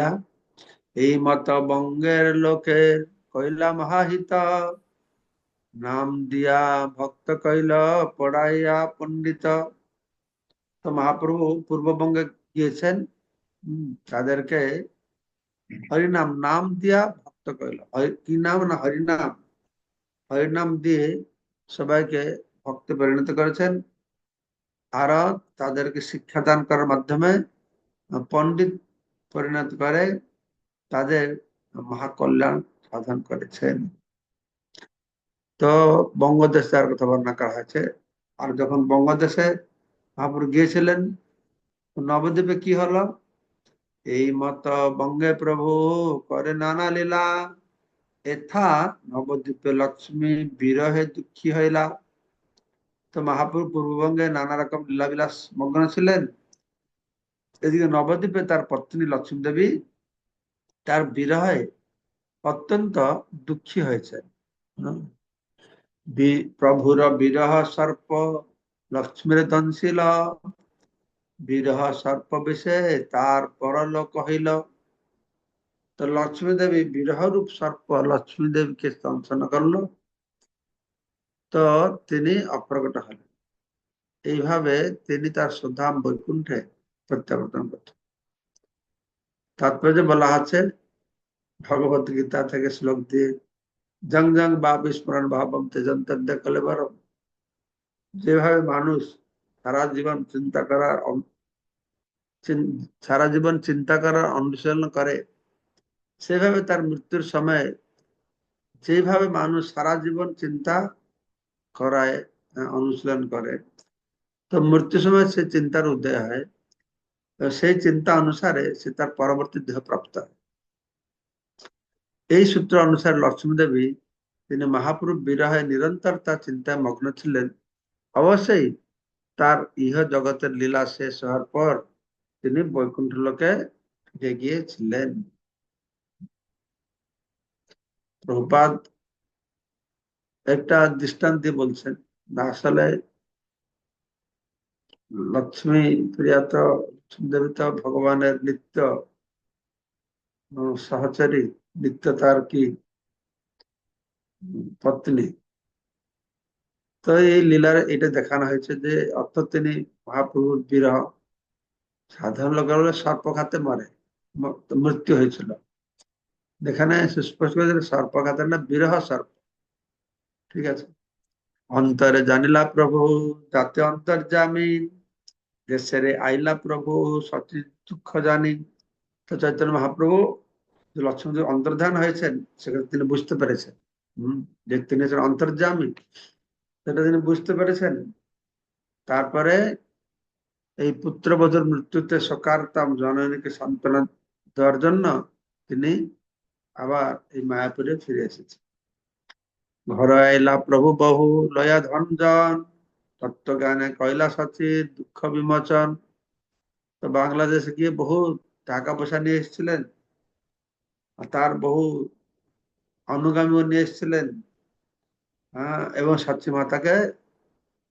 লীলা এই মত বঙ্গের লোকের কইলা মহাহিত, নাম দিয়া ভক্ত কইল, পড়াইয়া পণ্ডিত। তো মহাপ্রভু পূর্ববঙ্গে গিয়েছেন তাদেরকে হরিনাম, নাম দিয়া ভক্ত কইল। কি নাম না হরিনাম? হরিনাম দিয়ে সবাইকে ভক্তে পরিণত করেছেন। আর তাদেরকে শিক্ষাদান করার মাধ্যমে পণ্ডিত পরিণত করে, তাদের মহাকল্যাণ সাধন করেছেন। তো বঙ্গদেশে তার কথা বর্ণনা করা হয়েছে। আর যখন বঙ্গদেশে মহাপুর গিয়েছিলেন নবদ্বীপে কি হলো? এই মত বঙ্গে প্রভু করে নানা লীলা, এথা নবদ্বীপে লক্ষ্মী বিরহে দুঃখী হইলা। তো মহাপুর পূর্ববঙ্গে নানা রকম লীলাবিলাস মগ্ন ছিলেন। এদিকে নবদ্বীপে তার পত্নী লক্ষ্মী দেবী তার বিরহে অত্যন্ত দুঃখী হয়েছে। প্রভুর বিরহ সর্প লক্ষ্মীর দংশিল বিরহ সর্প বিষে তার পরলোক হইল। তো লক্ষ্মী দেবী বিরহ রূপ সর্প লক্ষ্মী দেবীকে দংশন করল। তো তিনি অপ্রকট হলেন। এইভাবে তিনি তার সুধাম বৈকুণ্ঠে প্রত্যাবর্তন করতেন তাৎপর্য বলা আছে, ভগবত গীতা থেকে শ্লোক দিয়ে জং জং বা বিস্মরণ ভাবম তেজন্তর্য কলেবরম। যেভাবে মানুষ সারা জীবন চিন্তা করার সারা জীবন চিন্তা করার অনুশীলন করে, সেভাবে তার মৃত্যুর সময় যেভাবে মানুষ সারা জীবন চিন্তা করায় অনুশীলন করে, তো মৃত্যুর সময় সে চিন্তার উদয় হয়। সেই চিন্তা অনুসারে সে তার পরবর্তী দেহ প্রাপ্ত হয়। এই সূত্র অনুসারে লক্ষ্মী দেবী তিনি মহাপুরুষ বিরহে নিরন্তর তার চিন্তায় মগ্ন ছিলেন, অবশ্যই তার ইহ জগতের লীলা শেষ হওয়ার পর তিনি বৈকুণ্ঠ লোকে ফিরে গিয়েছিলেন প্রভুপাদ একটা দৃষ্টান্ত দিয়ে বলছেন আসলে লক্ষ্মী প্রিয়া তো লক্ষ্মী দেবী তো ভগবানের নিত্য সহচরী নিত্য তার কি পত্নী। তো এই লীলার এটা দেখানো হয়েছে যে অর্থাৎ তিনি মহাপ্রভুর বিরহ সাধারণ হলে সর্পঘাতে মরে মৃত্যু হয়েছিল। এখানে সুস্পষ্ট সর্পঘাতের না, বিরহ সর্প। ঠিক আছে? অন্তরে জানিলা প্রভু, যাতে অন্তর্জামিন দেশেরে আইলা প্রভু সচি দুঃখ জানি তো চৈতন্য মহাপ্রভু যে অন্তর্ধান হয়েছেন সেটা তিনি বুঝতে পেরেছেন হম যে তিনি অন্তর্জামী সেটা তিনি বুঝতে পেরেছেন তারপরে এই পুত্রবধূর মৃত্যুতে সকার তাম জননীকে সান্ত্বনা দেওয়ার জন্য তিনি আবার এই মায়াপুরে ফিরে এসেছেন ঘর আইলা প্রভু বহু লয়া ধনজন তত্ত্বজ্ঞানে কৈলাস আছে, দুঃখ বিমোচন। তো বাংলাদেশে গিয়ে বহু টাকা পয়সা নিয়ে এসেছিলেন। তার বহু অনুগামীও নিয়ে এসেছিলেন। হ্যাঁ এবং সাক্ষী মাতাকে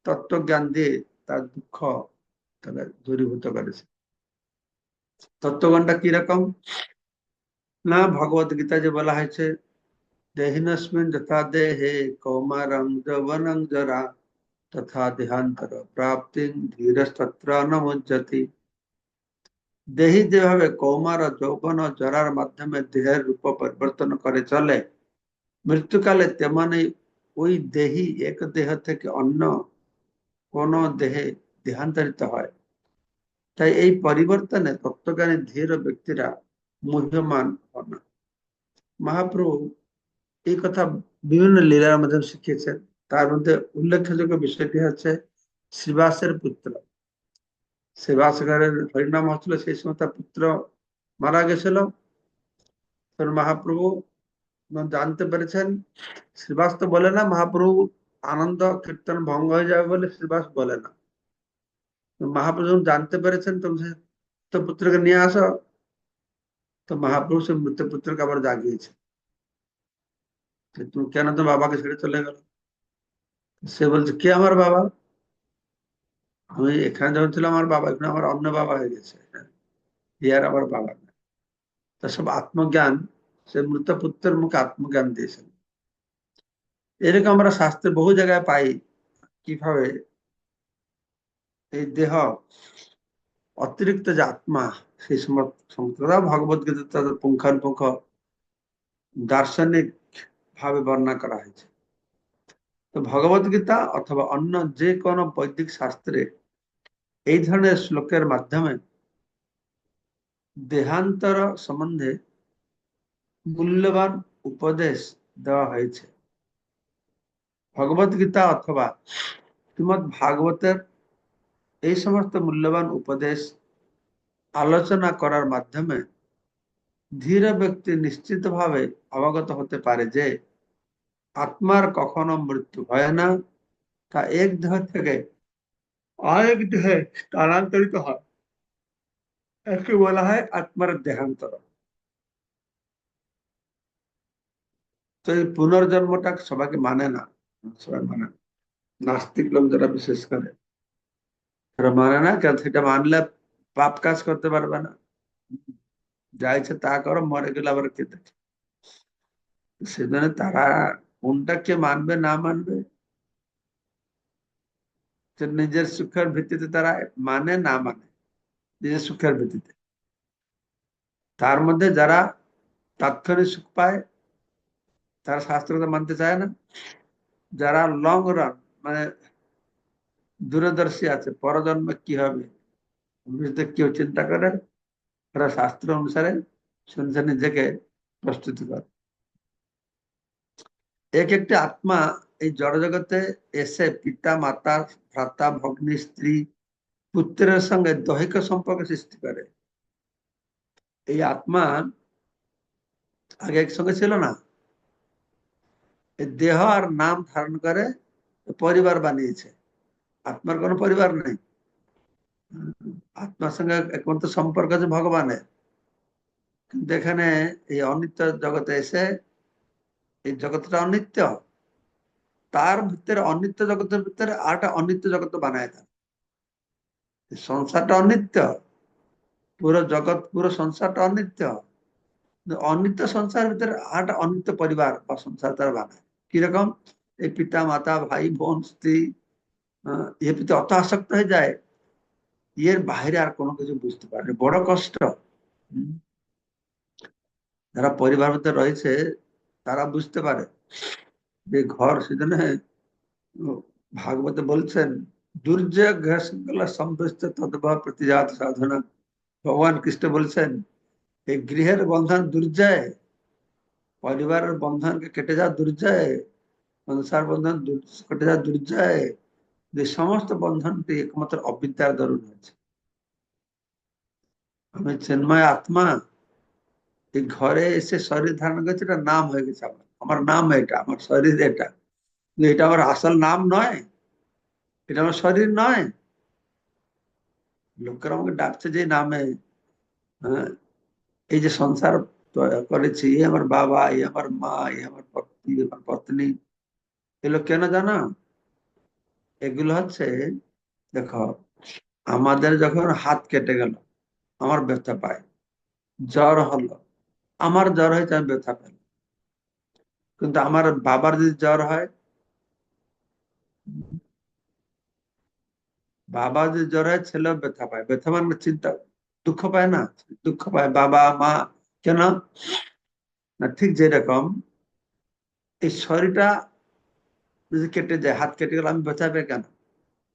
তত্ত্বজ্ঞান দিয়ে তার দুঃখ তাকে দূরীভূত করেছে। তত্ত্বজ্ঞানটা কীরকম? না, ভগবত গীতা যে বলা হয়েছে, দেহিনস্মিন যথা দেহে কৌমারং যৌবনং জরা তথা দেহান্তর প্রাপ্তি ধীরস্তত্র নমুজ্জতি দেহি যেভাবে কৌমার যৌবন জরার মাধ্যমে দেহের রূপ পরিবর্তন করে চলে মৃত্যুকালে তেমনি ওই দেহি, এক দেহ থেকে অন্য কোন দেহে দেহান্তরিত হয়। তাই এই পরিবর্তনে তত্ত্বজ্ঞানী ধীর ব্যক্তিরা মুহ্যমান হন। মহাপ্রভু এই কথা বিভিন্ন লীলার মাধ্যমে শিখিয়েছেন। তার মধ্যে উল্লেখযোগ্য বিষয়টি হচ্ছে শ্রীবাসের পুত্র। শ্রীবাসগারের হরিনাম হচ্ছিল সেই সময় তার পুত্র মারা গেছিল। মহাপ্রভু জানতে পেরেছেন শ্রীবাস তো বলে না, মহাপ্রভু আনন্দ কীর্তন ভঙ্গ হয়ে যাবে বলে শ্রীবাস বলে না। মহাপ্রভু জানতে পেরেছেন, তখন সে তো পুত্রকে নিয়ে আসো। তো মহাপ্রভু সে মৃত পুত্রকে আবার জাগিয়েছে। তুমি কেন তো বাবাকে ছেড়ে চলে গেল? সে বলছে, কে আমার বাবা? আমি এখানে যখন ছিলাম আমার বাবা, এখানে আমার অন্য বাবা হয়ে গেছে। ইয়ার আমার বাবা না। তা সব আত্মজ্ঞান, সে মৃত পুত্রের মুখে আত্মজ্ঞান দিয়েছেন এরকম আমরা শাস্ত্রে বহু জায়গায় পাই, কীভাবে? এই দেহ, অতিরিক্ত যে আত্মা, সেই সময় ভগবত গীতা তাদের পুঙ্খানুপুঙ্খ দার্শনিক ভাবে বর্ণনা করা হয়েছে। তো ভগবত গীতা অথবা অন্য যে কোনো বৈদিক শাস্ত্রে এই ধরনের শ্লোকের মাধ্যমে দেহান্তর সম্বন্ধে মূল্যবান উপদেশ দেওয়া হয়েছে। ভগবত গীতা অথবা শ্রীমদ ভাগবতের এই সমস্ত মূল্যবান উপদেশ আলোচনা করার মাধ্যমে ধীর ব্যক্তি নিশ্চিতভাবে অবগত হতে পারে যে আত্মার কখনো মৃত্যু হয় না। তা এক দেহ থেকে আরেক দেহে স্থানান্তরিত হয়। একে বলা হয় আত্মার দেহান্তর। পুনর্জন্মটা সবাইকে মানে না, সবাই মানে নাস্তিক লোক যারা বিশেষ করে, তারা মানে না কেন সেটা মানলে পাপ কাজ করতে পারবে না। যা ইচ্ছে তা করো, মরে গেলে আবার কে দেখে? সেজন্য তারা কোনটা কে মানবে, না মানবে? নিজের সুখের ভিত্তিতে তারা মানে না মানে? নিজের সুখের ভিত্তিতে। তার মধ্যে যারা তাৎক্ষণিক সুখ পায়, তারা শাস্ত্রকে মানতে চায় না। যারা লং রান মানে দূরদর্শী আছে, পরজন্মে কি হবে ভবিষ্যতে কেউ চিন্তা করে, তারা শাস্ত্র অনুসারে শুনছে, নিজেকে প্রস্তুতি করে। এক একটি আত্মা এই জড়জগতে এসে পিতা, মাতা, ভ্রাতা, ভগ্নী, স্ত্রী, পুত্রের সঙ্গে দৈহিক সম্পর্ক সৃষ্টি করে। এই আত্মা আগে একসঙ্গে ছিল না। দেহ আর নাম ধারণ করে পরিবার বানিয়েছে। আত্মার কোনো পরিবার নেই। আত্মার সঙ্গে একমাত্র সম্পর্ক আছে ভগবানের। কিন্তু এখানে এই অনিত্য জগতে এসে এই জগৎটা অনিত্য। তার ভিতরে অনিত্য জগতের ভিতরে আরেকটা অনিত্য জগৎ বানায় দেয় সংসারটা অনিত্য। পুরো জগৎ, পুরো সংসারটা অনিত্য। অনিত্য সংসারের ভিতরে আরেকটা অনিত্য পরিবার বা সংসার তারা বানায়। কীরকম? এই পিতা, মাতা, ভাই, বোন, স্ত্রী এর প্রতি অত আসক্ত হয়ে যায়, এর বাইরে আর কোনো কিছু বুঝতে পারে বড় কষ্ট। যারা পরিবার মধ্যে রয়েছে তারা বুঝতে পারে। যে ঘর সেজন্য ভাগবতে বলছেন, দুর্যোগ সাধনা। ভগবান কৃষ্ণ বলছেন, এই গৃহের বন্ধন দুর্জয়, পরিবারের বন্ধনকে কেটে যাওয়া দুর্জয়, সংসার বন্ধন কেটে যাওয়া দুর্জয়, যে সমস্ত বন্ধনটি একমাত্র অবিদ্যার দরুন আছে আমি চিন্ময় আত্মা এই ঘরে এসে শরীর ধারণ করেছে, এটা নাম হয়ে গেছে আমার। আমার নাম এটা, আমার শরীর এটা। এটা আমার আসল নাম নয়, এটা আমার শরীর নয়। লোকের আমাকে ডাকছে যে নামে হ্যাঁ? এই যে সংসার করেছি এ আমার বাবা এ আমার মা এ আমার পত্নী আমার পত্নী। এগুলো কেন জানো? এগুলো হচ্ছে, দেখো, আমাদের যখন হাত কেটে গেল, আমার ব্যথা পায়, জ্বর হলো। আমার জ্বর হয়েছে আমি ব্যথা পেল কিন্তু আমার বাবার যদি জ্বর হয়, বাবা যদি জ্বর হয়, ছেলেও ব্যথা পায়। ব্যথা মানে চিন্তা, দুঃখ পায় না? দুঃখ পায়। বাবা, মা, কেন? না, ঠিক যেরকম, এই শরীরটা যদি কেটে যায়, হাত কেটে গেলে আমি ব্যথা পাই কেন?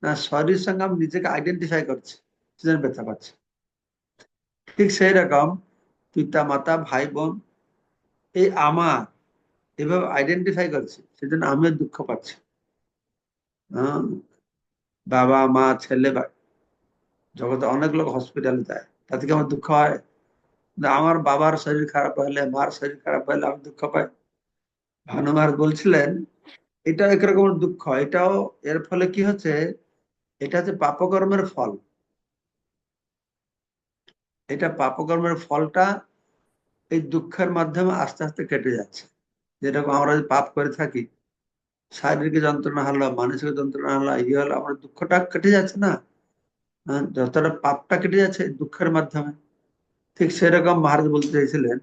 না শরীর সঙ্গে আমি নিজেকে আইডেন্টিফাই করছি সেজন্য ব্যথা পাচ্ছি। ঠিক সেই রকম পিতা মাতা ভাই বোন এই আমার এভাবে আইডেন্টিফাই করছে, সেজন্য আমিও দুঃখ পাচ্ছি। বাবা, মা, ছেলে, ভাই, জগতে অনেক লোক হসপিটালে যায়, তাতে কি আমার দুঃখ হয়? আমার বাবার শরীর খারাপ হলে, মার শরীর খারাপ হলে আমি দুঃখ পাই। ভানুমার বলছিলেন এটা একরকম দুঃখ, এটাও এর ফলে কি হচ্ছে? এটা হচ্ছে পাপকর্মের ফল। এটা পাপকর্মের ফলটা এই দুঃখের মাধ্যমে আস্তে আস্তে কেটে যাচ্ছে। যেরকম আমরা যদি পাপ করে থাকি শারীরিক যন্ত্রণা হলো মানসিক যন্ত্রণা হলো ইয়ে হলো আমার দুঃখটা কেটে যাচ্ছে না? হ্যাঁ, যতটা পাপটা কেটে যাচ্ছে দুঃখের মাধ্যমে। ঠিক সেরকম মহারাজ বলতে চাইছিলেন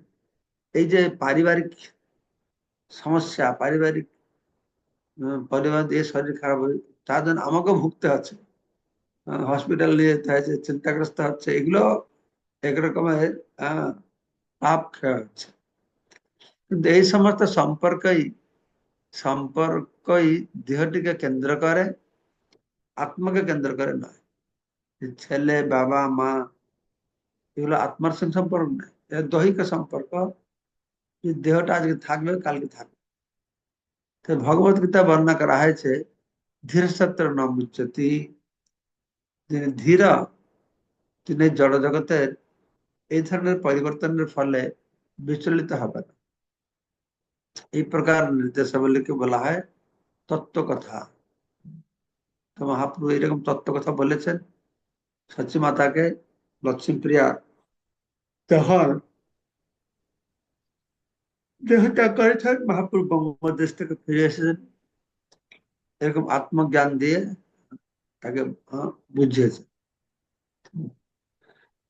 এই যে পারিবারিক সমস্যা পারিবারিক পরিবার দিয়ে শরীর খারাপ হয় তার জন্য আমাকেও ভুগতে হচ্ছে। হসপিটাল নিয়ে যেতে হয়েছে চিন্তাগ্রস্ত হচ্ছে এগুলো একরকমের খেয়া হচ্ছে কিন্তু এই সমস্ত সম্পর্কই সম্পর্কই দেহটিকে কেন্দ্র করে আত্মাকে কেন্দ্র করে নয় ছেলে বাবা মা এগুলো আত্মার সঙ্গে সম্পর্ক নয় দৈহিক সম্পর্ক যে দেহটা আজকে থাকবে কালকে থাকবে তো ভগবত গীতা বর্ণনা করা হয়েছে ধীর সত্য নাম উচ্চতি যিনি ধীর তিনি জড় জগতের এই ধরনের পরিবর্তনের ফলে বিচলিত হবে না। এই প্রকার নির্দেশাবলীকে বলা হয় তত্ত্ব কথা তো মহাপ্রভু এরকম তত্ত্ব কথা বলেছেন, সচি মাতাকে লক্ষ্মীপ্রিয়া তখন দেহত্যাগ করেছেন, মহাপ্রভু বঙ্গদেশ থেকে ফিরে এসেছেন। এরকম আত্মজ্ঞান দিয়ে তাকে বুঝিয়েছে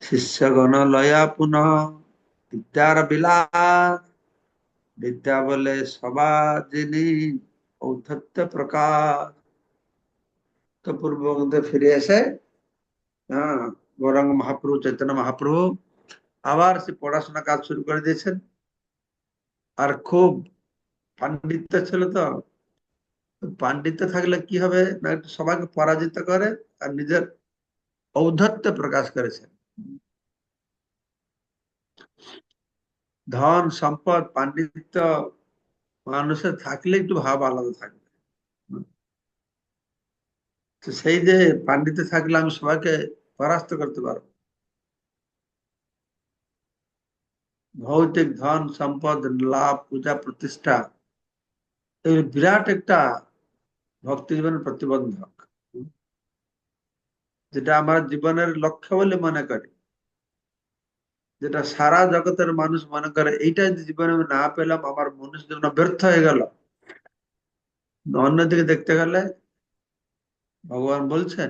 শিষ্যগণ লয়া পুনঃ। বিদ্যার বিলাস। বিদ্যা বলে সবা যিনি ঔদ্ধত্য প্রকাশ। তো পূর্ববঙ্গে ফিরে এসে হ্যাঁ গৌরাঙ্গ মহাপ্রভু চৈতন্য মহাপ্রভু আবার সে পড়াশোনা কাজ শুরু করে দিয়েছেন। আর খুব পাণ্ডিত্য ছিল তো। পাণ্ডিত্য থাকলে কি হবে? না সবাইকে পরাজিত করে আর নিজের ঔদ্ধত্য প্রকাশ করেছেন। ধন, সম্পদ, পাণ্ডিত্য, মানুষের থাকলে একটু ভাব আলাদা থাকবে। তো সেই যে পাণ্ডিত্য থাকলে আমি সবাইকে পরাস্ত করতে পারব। ভৌতিক ধন, সম্পদ, লাভ, পূজা, প্রতিষ্ঠা এগুলো বিরাট একটা ভক্তি জীবনের প্রতিবন্ধক। যেটা আমার জীবনের লক্ষ্য বলে মনে করি। যেটা সারা জগতের মানুষ মনে করে, এইটা জীবনে না পেলাম, আমার মনুষ্য জীবন ব্যর্থ হয়ে গেল। অন্যদিকে দেখতে গেলে ভগবান বলছেন,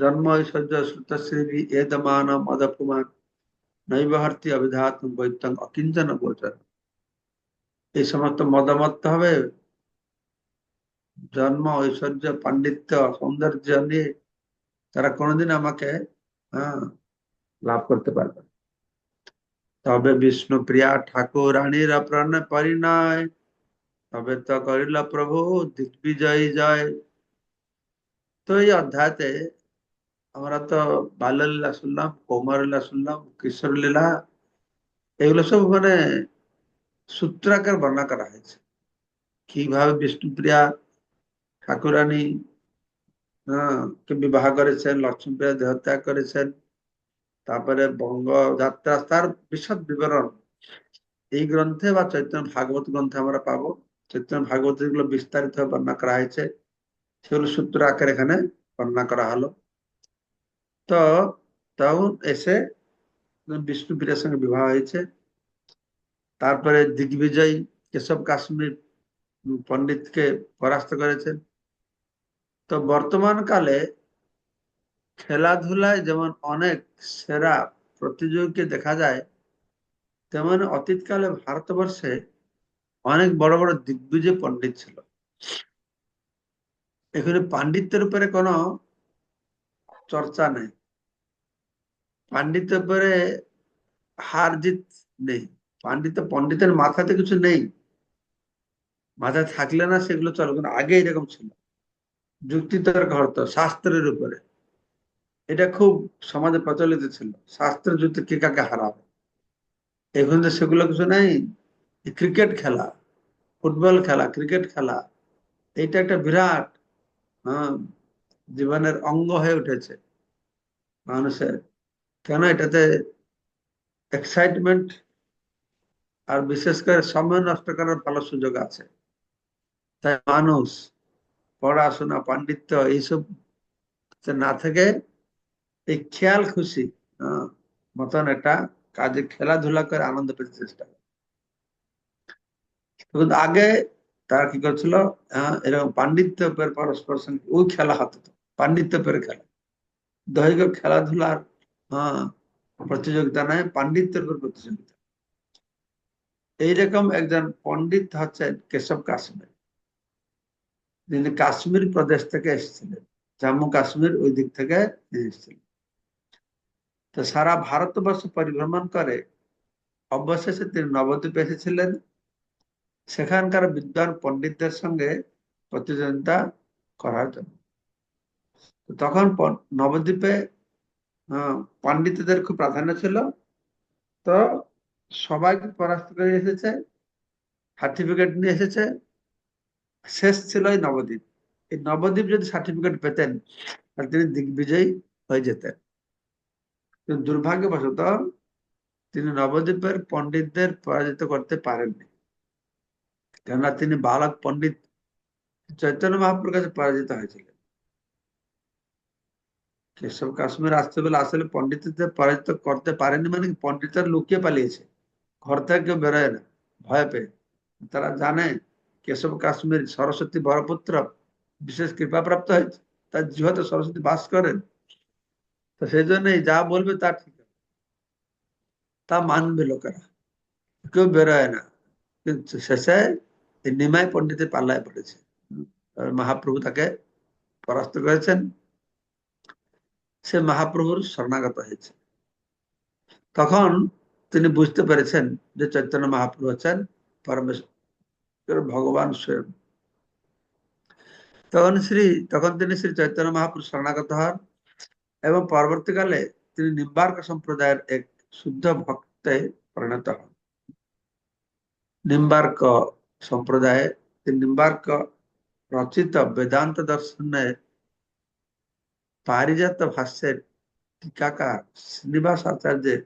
জন্ম ঐশ্বর্য শ্রুতশ্রী এদমান মদপুমান নৈবহার্তি অবিধাত বৈতং অকিঞ্চন গোচর। এই সমস্ত মদমত্ত হবে জন্ম, ঐশ্বর্য, পাণ্ডিত্য, সৌন্দর্য নিয়ে তারা কোনোদিন আমাকে হ্যাঁ লাভ করতে পারবে তবে বিষ্ণু প্রিয়া ঠাকুর রানীর প্রাণ পরিণয় তবে তো করিল প্রভু, দিগ্বিজয় জয় তো এই অধ্যায়তে আমরা তো বাল্যলীলা শুনলাম, কৌমারলীলা শুনলাম কিশোর লীলা এগুলো সব মানে সূত্রাকার বর্ণনা করা হয়েছে। কীভাবে বিষ্ণুপ্রিয়া ঠাকুরানী কে বিবাহ করেছেন লক্ষ্মীপ্রিয়া দেহত্যাগ করেছেন তারপরে বঙ্গ যাত্রা, তার বিশদ বিবরণ। এই গ্রন্থে বা চৈতন্য ভাগবত গ্রন্থে আমরা পাবো। চৈতন্য ভাগবত যেগুলো বিস্তারিত বর্ণনা করা হয়েছে, সেগুলো সূত্র আকার এখানে বর্ণনা করা হলো। তো তখন এসে বিষ্ণুপ্রিয়ার সঙ্গে বিবাহ হয়েছে। তারপরে দিগ্বিজয় কেশব কাশ্মীর পণ্ডিতকে পরাস্ত করেছেন। তো বর্তমান কালে খেলাধুলায় যেমন অনেক সেরা প্রতিযোগীকে দেখা যায়, তেমন অতীতকালে ভারতবর্ষে অনেক বড় বড় দিগ্বিজয় পণ্ডিত ছিল। এখানে পাণ্ডিত্যের উপরে কোনো চর্চা নেই। পাণ্ডিত্যের উপরে হার জিত নেই। পাণ্ডিত্য পণ্ডিতের মাথাতে কিছু নেই। মাথায় থাকলে না সেগুলো চলো, কিন্তু আগে এরকম ছিল। যুক্তিতর্ক হতো, শাস্ত্রের উপরে। এটা খুব সমাজে প্রচলিত ছিল। শাস্ত্রের যুদ্ধে কে কাকে হারাবে? এখন তো সেগুলো কিছু নাই। ক্রিকেট খেলা, ফুটবল খেলা, ক্রিকেট খেলা, এইটা একটা বিরাট জীবনের অঙ্গ হয়ে উঠেছে মানুষের। কেন এটাতে এক্সাইটমেন্ট আর বিশেষ করে সময় নষ্ট করার ভালো সুযোগ আছে? তাই মানুষ, পড়াশোনা, পাণ্ডিত্য, এইসব না থেকে এই খেয়াল খুশি মতন একটা কাজে খেলাধুলা করে আনন্দ পেতে চেষ্টা আগে তারা কি করছিল এরকম পাণ্ডিত্য পের পরস্পর সঙ্গে ওই খেলা হতো পাণ্ডিত্য পের খেলা। দৈহিক খেলাধুলার প্রতিযোগিতা নয়, পাণ্ডিত্যের উপর প্রতিযোগিতা। এইরকম একজন পণ্ডিত হচ্ছেন কেশব কাশ্মীর। যিনি কাশ্মীর প্রদেশ থেকে এসেছিলেন, জম্মু কাশ্মীর ওই দিক থেকে এসেছিলেন। তো সারা ভারতবর্ষ পরিভ্রমণ করে অবশেষে তিনি নবদ্বীপে এসেছিলেন। সেখানকার বিদ্বান পণ্ডিতদের সঙ্গে প্রতিযোগিতা করার জন্য। তখন নবদ্বীপে পণ্ডিতদের খুব প্রাধান্য ছিল। তো সবাইকে পরাস্ত করে এসেছে সার্টিফিকেট নিয়ে এসেছে। শেষ ছিল এই নবদ্বীপ। এই নবদ্বীপ যদি সার্টিফিকেট পেতেন, তাহলে তিনি দিগ্বিজয়ী হয়ে যেতেন। কিন্তু দুর্ভাগ্যবশত তিনি নবদ্বীপের পণ্ডিতদের পরাজিত করতে পারেননি। কেননা তিনি বালক পণ্ডিত চৈতন্য মহাপুর কাছে পরাজিত হয়েছিলেন। কেশব কাশ্মীর আসতে বলে আসলে পণ্ডিতদের পরাজিত করতে পারেনি মানে পণ্ডিতরা লুকিয়ে পালিয়েছে। ঘর থেকে কেউ বেরোয় না, ভয় পেয়ে। তারা জানে কেশব কাশ্মীর সরস্বতী বরপুত্র বিশেষ কৃপা প্রাপ্ত হয়েছে। তার জিহতে সরস্বতী বাস করেন। তো সেই জন্যই যা বলবে তা ঠিক তা মানবে লোকেরা। কেউ বেরোয় না। কিন্তু শেষে নিমাই পণ্ডিতের পাল্লায় পড়েছে। মহাপ্রভু তাকে পরাস্ত করেছেন। সে মহাপ্রভুর শরণাগত হয়েছে। তখন তিনি বুঝতে পেরেছেন যে চৈতন্য মহাপ্রভু হচ্ছেন পরমেশ্বর, ভগবান স্বয়ং। তখন শ্রী তখন তিনি শ্রী চৈতন্য মহাপ্রভু শরণাগত হন। এবং পরবর্তীকালে তিনি নিম্বার্ক সম্প্রদায়ের এক শুদ্ধ ভক্তে পরিণত হন। নিম্বার্ক সম্প্রদায়ে তিনি নিম্বার্ক রচিত বেদান্ত দর্শনের পারিজাত ভাষ্যের টিকাকার শ্রীনিবাস আচার্যের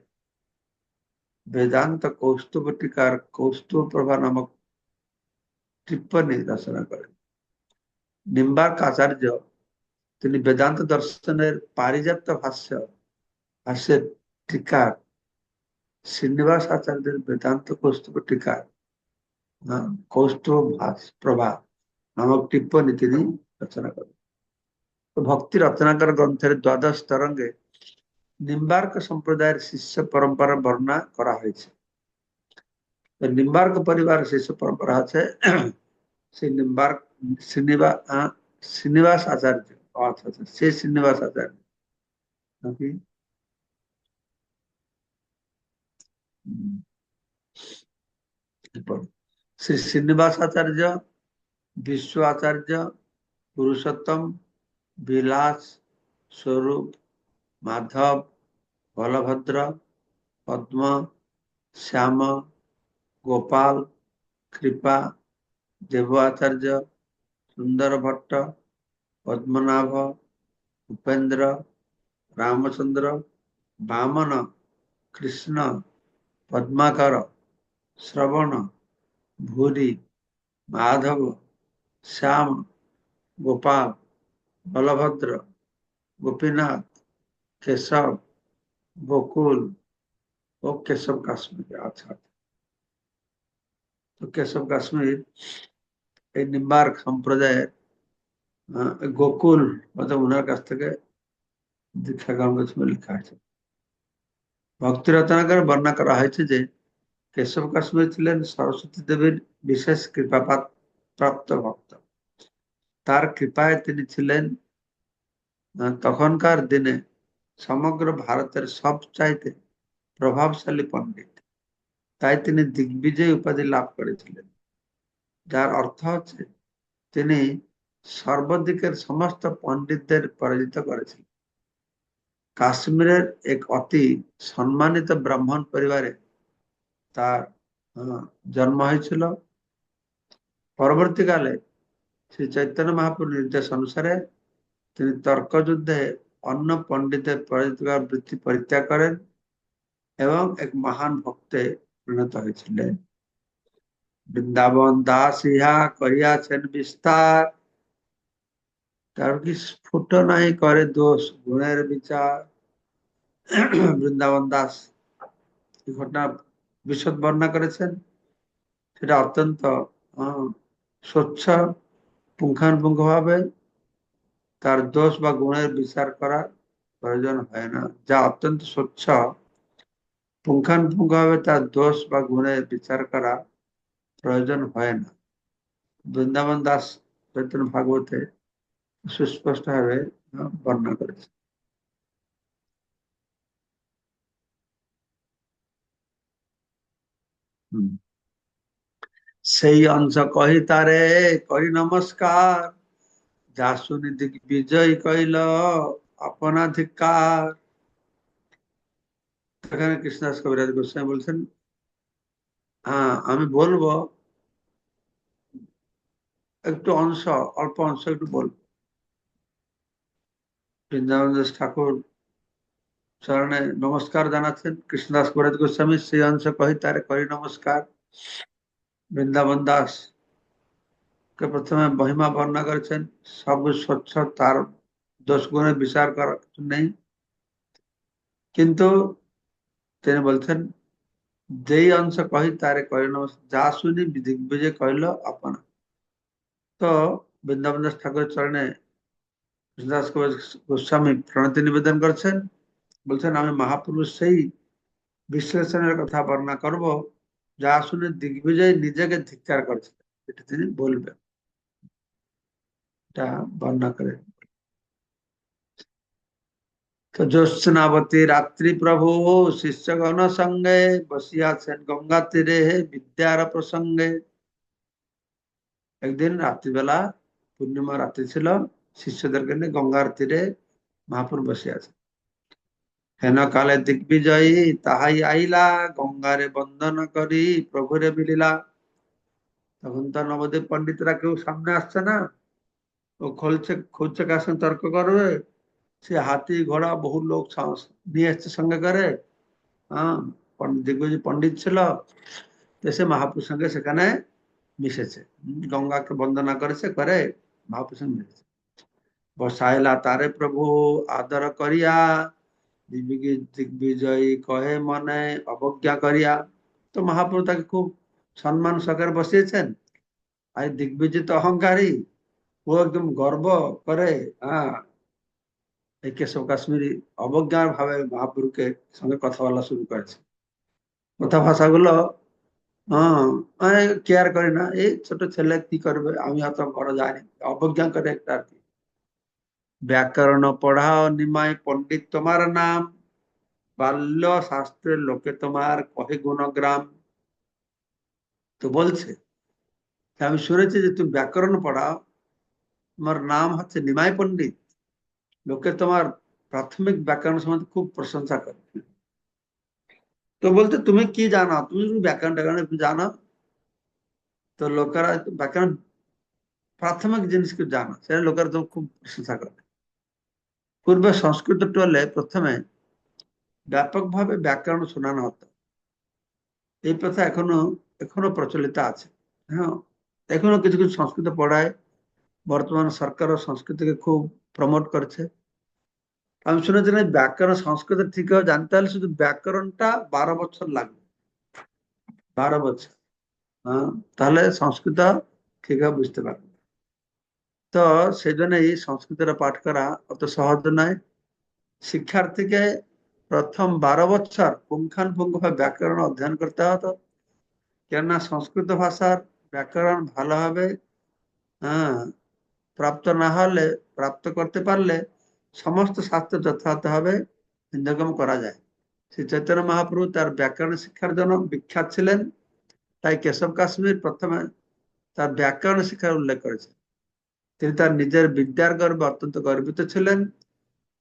বেদান্ত কৌস্তুভ টিকার কৌস্তুভ প্রভা নামক টিপ্পণী রচনা করেন। নিম্বার্ক আচার্য তিনি বেদান্ত দর্শনের পারিজাত ভাষ্য, ভাষ্যের টিকার, শ্রীনিবাস আচার্যের বেদান্ত কৌস্তুভ টিকার কৌস্তুভ ভাষ প্রভা নামক টিপ্পণী তিনি রচনা করেন। ভক্তি রচনাকার গ্রন্থের দ্বাদশ তরঙ্গে নিম্বার্ক সম্প্রদায়ের শিষ্য পরম্পরা বর্ণনা করা হয়েছে। নিম্বার্ক পরিবার শিষ্য পরম্পরা আছে সেই নিম্বার্ক শ্রীনিবাস শ্রীনিবাস আচার্য আচ্ছা আচ্ছা। সেই শ্রীনিবাস আচার্য। শ্রী শ্রীনিবাস আচার্য, বিশ্ব আচার্য, পুরুষোত্তম, বিলাস স্বরূপ, মাধব, বলভদ্র, পদ্ম, শ্যাম, গোপাল, কৃপা, দেব আচার্য, সুন্দর ভট্ট পদ্মনাভ উপেন্দ্র রামচন্দ্র বামন কৃষ্ণ পদ্মাকর শ্রবণ ভূরি মাধব শ্যাম গোপাল বলভদ্র গোপীনাথ কেশব বকুল ও কেশব কাশ্মীর আচ্ছা তো কেশব কাশ্মীর এই নিম্বার্ক সম্প্রদায়ের গোকুল অর্থাৎ ওনার কাছ থেকে দীক্ষা গ্রহণ করেছে লেখা আছে। ভক্তি রচনাকার বর্ণনা করা হয়েছে যে, কেশব কাশ্মীর ছিলেন সরস্বতী দেবীর বিশেষ কৃপাপাত প্রাপ্ত ভক্ত। তার কৃপায় তিনি ছিলেন তখনকার দিনে সমগ্র ভারতের সব চাইতে প্রভাবশালী পণ্ডিত। তাই তিনি দিগ্বিজয় উপাধি লাভ করেছিলেন। যার অর্থ হচ্ছে, তিনি সর্বদিকের সমস্ত পণ্ডিতদের পরাজিত করেছিলেন কাশ্মীরের এক অতি সম্মানিত ব্রাহ্মণ পরিবারে তার জন্ম হয়েছিল। পরবর্তীকালে শ্রী চৈতন্য মহাপুর নির্দেশ অনুসারে তিনি তর্ক যুদ্ধে অন্য পণ্ডিতের পরাজিত বৃত্তি পরিত্যাগ করেন এবং এক মহান ভক্তে পরিণত হয়েছিলেন। বৃন্দাবন দাস ইহা কহিয়াছেন বিস্তার। কারণ কি স্ফুট নাই করে দোষ, গুণের বিচার। বৃন্দাবন দাস ঘটনা বিশদ বর্ণনা করেছেন। সেটা অত্যন্ত স্বচ্ছ পুঙ্খানুপুঙ্খ ভাবে তার দোষ বা গুণের বিচার করার প্রয়োজন হয় না। যা অত্যন্ত স্বচ্ছ, পুঙ্খানুপুঙ্খভাবে তার দোষ বা গুণের বিচার করা প্রয়োজন হয় না। বৃন্দাবন দাস চৈতন্য ভাগবতে সুস্পষ্ট ভাবে বর্ণনা করেছে। সেই অংশ কহি তারে করি নমস্কার। যা শুনি বিজয় কইল আপনাধিকার সেখানে কৃষ্ণদাস কবিরাজ গোস্বামী বলছেন হ্যাঁ আমি বলব, একটু অংশ, অল্প অংশ একটু বলব। বৃন্দাবন দাস ঠাকুর চরণে নমস্কার জানাচ্ছেন। কৃষ্ণদাস কবিরাজ গোস্বামী সেই অংশ কহি, তারে করি নমস্কার। বৃন্দাবন দাস কে প্রথমে মহিমা বর্ণনা করেছেন, সব স্বচ্ছ, তার দোষ গুণের বিচার করার নেই। কিন্তু তিনি বলছেন, যেই অংশ কহি, তারে কহিল যা শুনি দিগ্বিজয় কহিল আপনা তো বৃন্দাবন দাস ঠাকুরের চরণে কৃষ্ণদাস গোস্বামী প্রণতি নিবেদন করছেন। বলছেন, আমি মহাপুরুষ সেই বিশ্লেষণের কথা বর্ণনা করব, যা শুনে দিগ্বিজয় নিজেকে ধিক্কার করছে এটা তিনি বলবেন। বর্ণনা করে। তো জ্যোৎস্নাবতী রাত্রি প্রভু, শিষ্যগণ সঙ্গে বসিয়াছেন গঙ্গা তীরে বিদ্যার প্রসঙ্গে। একদিন রাত্রিবেলা, পূর্ণিমা রাত্রি ছিল শিষ্যদেরকে নিয়ে গঙ্গার তীরে মহাপুর বসে আছে। হেন কালে দিগ্বিজয়ী তাহাই আইলা, গঙ্গারে বন্দন করি, প্রভুরে মিলিলা। তখন তো নবদ্বীপ পন্ডিতরা কেউ সামনে আসছে না। ও খোলছে খুঁজছে কার সঙ্গে তর্ক করবে? সে হাতি, ঘোড়া, বহু লোক নিয়ে এসছে সঙ্গে করে। হ্যাঁ দিগ্বিজয় পন্ডিত ছিল। তো সে মহাপুর সঙ্গে সেখানে মিশেছে। গঙ্গাকে বন্দনা করেছে, করে মহাপুর সঙ্গে মিশেছে। বসাইলা তারে প্রভু আদর করিয়া দিগ্বিজয়ী কহে মনে অবজ্ঞা করিয়া। তো মহাপ্রভু তাকে খুব সম্মান সহকারে বসিয়েছেন। আর দিগ্বিজয় তো অহংকারী, ও একদম গর্ব করে হ্যাঁ এই কেশব কাশ্মীরি অবজ্ঞার ভাবে মহাপুরুকে সঙ্গে কথা বলা শুরু করেছে। কথা ভাষাগুলো হ্যাঁ কেয়ার করে না, এই ছোট ছেলে কি করবে, আমি অত বড় যাইনি অবজ্ঞা করে একটা আর কি। ব্যাকরণ পড়াও নিমাই পণ্ডিত তোমার নাম। বাল্য শাস্ত্রের লোকে তোমার কহে গুণগ্রাম। তো বলছে আমি শুনেছি যে তুমি ব্যাকরণ পড়াও তোমার নাম হচ্ছে নিমাই পণ্ডিত। লোকে তোমার প্রাথমিক ব্যাকরণ সম্বন্ধে খুব প্রশংসা করে। তো বলতে তুমি কি জানো? তুমি ব্যাকরণ ট্যাকরণ জানো? তো লোকেরা ব্যাকরণ প্রাথমিক জিনিসকে জানো, সেটা লোকেরা তো খুব প্রশংসা করে। পূর্বে সংস্কৃত টলে প্রথমে ব্যাপকভাবে ব্যাকরণ শোনানো হতো। এই প্রথা এখনও এখনও প্রচলিত আছে। হ্যাঁ এখনও কিছু কিছু সংস্কৃত পড়ায় বর্তমান সরকারও সংস্কৃতিকে খুব প্রমোট করছে। আমি শুনেছি না ব্যাকরণ, সংস্কৃত ঠিক জানতে হলে শুধু ব্যাকরণটা বারো বছর লাগবে। বারো বছর। হ্যাঁ তাহলে সংস্কৃত ঠিকভাবে বুঝতে পারবে। তো সেই জন্য এই সংস্কৃতটা পাঠ করা অত সহজ নয়। শিক্ষার্থীকে প্রথম বারো বছর পুঙ্খানুপুঙ্খভাবে ব্যাকরণ অধ্যয়ন করতে হতো কেননা সংস্কৃত ভাষার ব্যাকরণ ভালোভাবে হ্যাঁ প্রাপ্ত না হলে, প্রাপ্ত করতে পারলে সমস্ত শাস্ত্র যথাযথভাবে হিন্দগম করা যায়। শ্রী চৈতন্য মহাপ্রভু তার ব্যাকরণ শিক্ষার জন্য বিখ্যাত ছিলেন, তাই কেশব কাশ্মীর প্রথমে তার ব্যাকরণ শিক্ষার উল্লেখ করেছেন। তিনি তার নিজের বিদ্যার গর্বে অত্যন্ত গর্বিত ছিলেন।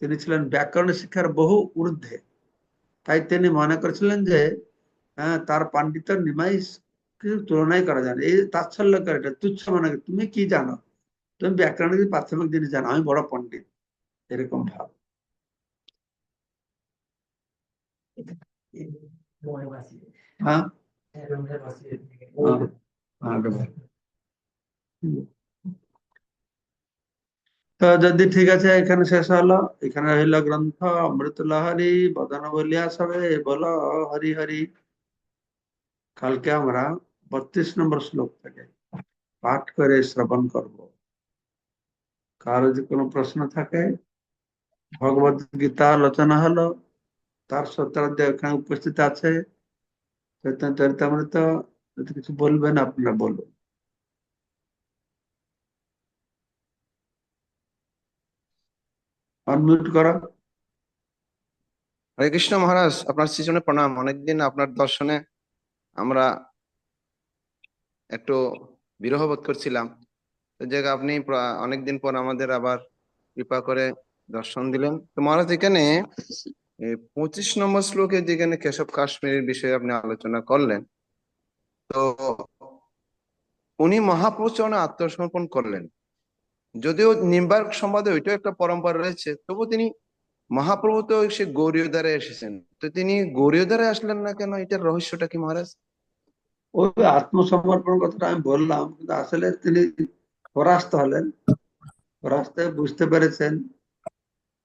তিনি ছিলেন ব্যাকরণ শিক্ষার বহু ঊর্ধ্বে। তাই তিনি মনে করেছিলেন যে হ্যাঁ তার পাণ্ডিত্য নিমাই কিছু তুলনাই করা যায় এই তাৎসল্য করে এটা তুচ্ছ মনে তুমি কি জানো? তুমি ব্যাকরণের প্রাথমিক জিনিস জানো আমি বড় পণ্ডিত। এরকম ভাব। হ্যাঁ? তো যদি ঠিক আছে, এখানে শেষ হলো। এখানে রইল গ্রন্থ অমৃত লহরি বদন বলিয়া সবে বলো হরি হরি। কালকে আমরা বত্রিশ নম্বর শ্লোক থেকে পাঠ করে শ্রবণ করব। কারও যদি কোনো প্রশ্ন থাকে, ভগবত গীতা আলোচনা হলো, তার সত্তরাধ্যায় ওখানে উপস্থিত আছে। চৈতন্য চরিতামৃত, যদি কিছু বলবেন আপনারা বলুন। অনমিউট করো। হরে কৃষ্ণ মহারাজ, আপনার শ্রীচরণে প্রণাম। অনেকদিন আপনার দর্শনে আমরা একটু বিরহ বোধ করছিলাম জায়গা আপনি অনেকদিন পর আমাদের আবার কৃপা করে দর্শন দিলেন। তো মহারাজ, এখানে পঁচিশ নম্বর শ্লোকে যেখানে কেশব কাশ্মীরের বিষয়ে আপনি আলোচনা করলেন, তো উনি মহাপুরুষ চরণে আত্মসমর্পণ করলেন। যদিও নিম্বার্ক সম্বাদে ওইটাও একটা পরম্পরা রয়েছে, তবু তিনি মহাপ্রভু তো সে গৌরীয় দ্বারা এসেছেন। তো তিনি গৌরীয় দ্বারা আসলেন না কেন? এটার রহস্যটা কি মহারাজ? ওই আত্মসমর্পণ কথাটা আমি বললাম, কিন্তু আসলে তিনি পরাস্ত হলেন। পরাস্ত বুঝতে পেরেছেন।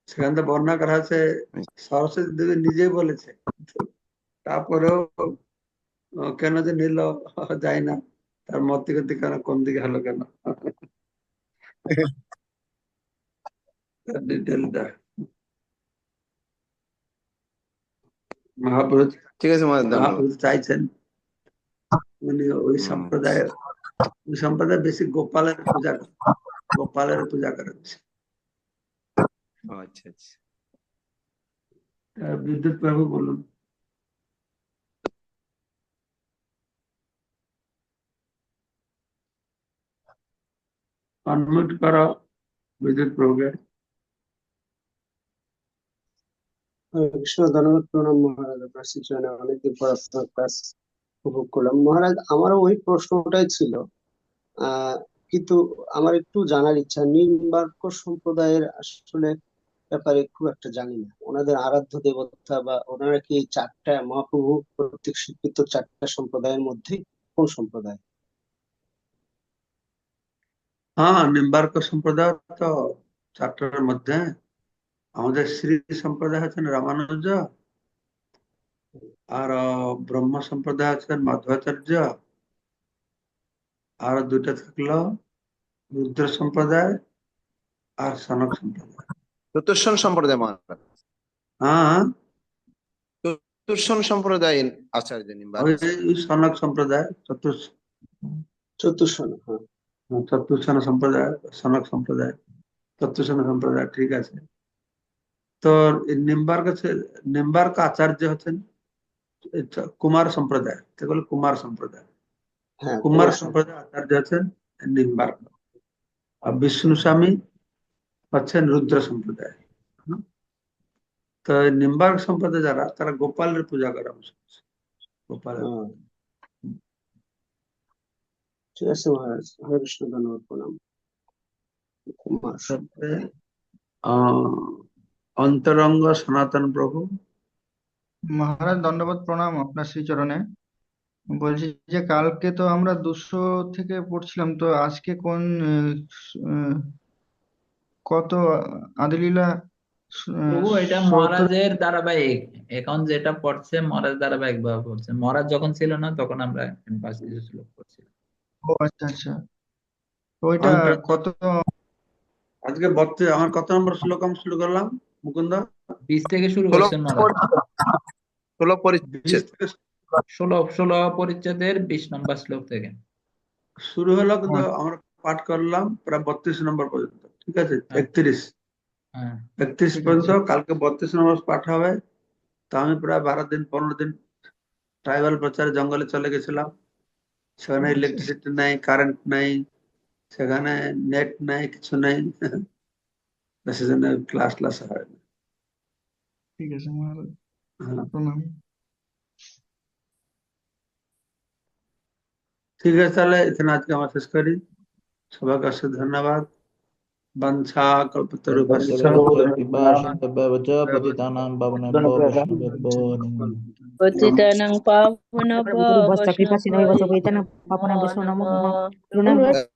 সেখান থেকে বর্ণনা করা আছে সরস্বতী দেবী নিজেই বলেছে। তারপরেও কেন যে নিল যায় না, তার মত কেন, কোন দিকে হলো কেন? মহাপুরুষ ঠিক আছে মহারাজ ধন্যবাদ মহাপুরুষ চাইছেন উনি ওই হুম। সম্প্রদায় ওই সম্প্রদায় বেশি গোপালের পূজা করে গোপালের পূজা করে বেশি। ও, আচ্ছা আচ্ছা আহ, বিদ্যুৎ প্রভু বলুন অনমিউট করো বিদ্যুৎ প্রভুকে মহারাজ, আপনার আমারও ওই প্রশ্নটাই ছিল কিন্তু আমার একটু জানার ইচ্ছা নিম্বার্ক সম্প্রদায়ের আসলে ব্যাপারে খুব একটা জানি না। ওনাদের আরাধ্য দেবতা বা ওনারা কি চারটা মহাপ্রভু কর্তৃক স্বীকৃত চারটা সম্প্রদায়ের মধ্যে কোন সম্প্রদায়? হ্যাঁ নিম্বার্ক সম্প্রদায় তো চারটার মধ্যে। আমাদের শ্রী সম্প্রদায় আছেন রামানুজ আর ব্রহ্ম সম্প্রদায় আছেন মাধ্বাচার্য। আর দুইটা থাকল রুদ্র সম্প্রদায় আর সনক সম্প্রদায়। চতুর্শন সম্প্রদায় মহারাজ। হ্যাঁ চতুর্শন সম্প্রদায় আচার্য সনক সম্প্রদায় চতুর্শ চতুর্শন হ্যাঁ। চতুর্শন সম্প্রদায় সনক সম্প্রদায় চতুর্শন সম্প্রদায় ঠিক আছে। তো এই নিম্বার্ক আছে- নিম্বার্ক আচার্য হচ্ছেন কুমার সম্প্রদায় সেগুলো কুমার সম্প্রদায়। হ্যাঁ কুমার সম্প্রদায়। আচার্য আছেন নিম্বার্ক। আর বিষ্ণু স্বামী হচ্ছেন রুদ্র সম্প্রদায়। তো এই নিম্বার্ক সম্প্রদায় যারা তারা গোপালের পূজা করে গোপালের। ঠিক আছে মহারাজ হরে কৃষ্ণ ধন্যবাদ প্রণাম কুমার অন্তরঙ্গ সনাতন প্রভু মহারাজ দণ্ডবত প্রণাম আপনার শ্রীচরণে। বলছি যে কালকে তো আমরা দুশো থেকে পড়ছিলাম তো আজকে কোন কত আদিলীলা এটা মহারাজের ধারাবাহিক। এখন যেটা পড়ছে মহারাজ ধারাবাহিক ভাবে পড়ছে। মহারাজ যখন ছিল না তখন আমরা পাঁচ শ্লোক পড়ছিলাম। ও আচ্ছা আচ্ছা। তো ওইটা অন্তর- কত আজকে বত্রিশ আমার কত নম্বর শ্লোক আমি শুরু করলাম? মুকুন্দ? বিশ থেকে শুরু ষোলো করছেন মহারাজ ষোলো বিশ পরিচ্ছেদ থেকে ষোলো ষোলো পরিচ্ছেদের বিশ নম্বর শ্লোক থেকে। শুরু হলো কিন্তু আমরা পাঠ করলাম প্রায় বত্রিশ নম্বর পর্যন্ত ঠিক আছে? একত্রিশ। হ্যাঁ। একত্রিশ পর্যন্ত কালকে বত্রিশ নম্বর পাঠ হবে। তো আমি প্রায় বারো দিন পনেরো দিন ট্রাইবাল প্রচারে জঙ্গলে চলে গেছিলাম। সেখানে। ইলেকট্রিসিটি নাই কারেন্ট নাই সেখানে নেট নাই কিছু নাই সেজন্য ক্লাস ক্লাস হয় না ঠিক আছে মহারাজ। প্রণাম ঠিক আছে তাহলে এখানে আজকে আমরা শেষ করি সবাইকে অসংখ্য ধন্যবাদ Bansa kalpataru basa basa baca patitanang pawanabo patitanang pawanabo basa kripasi nai basa patitanang pawanabo sonamo luna basa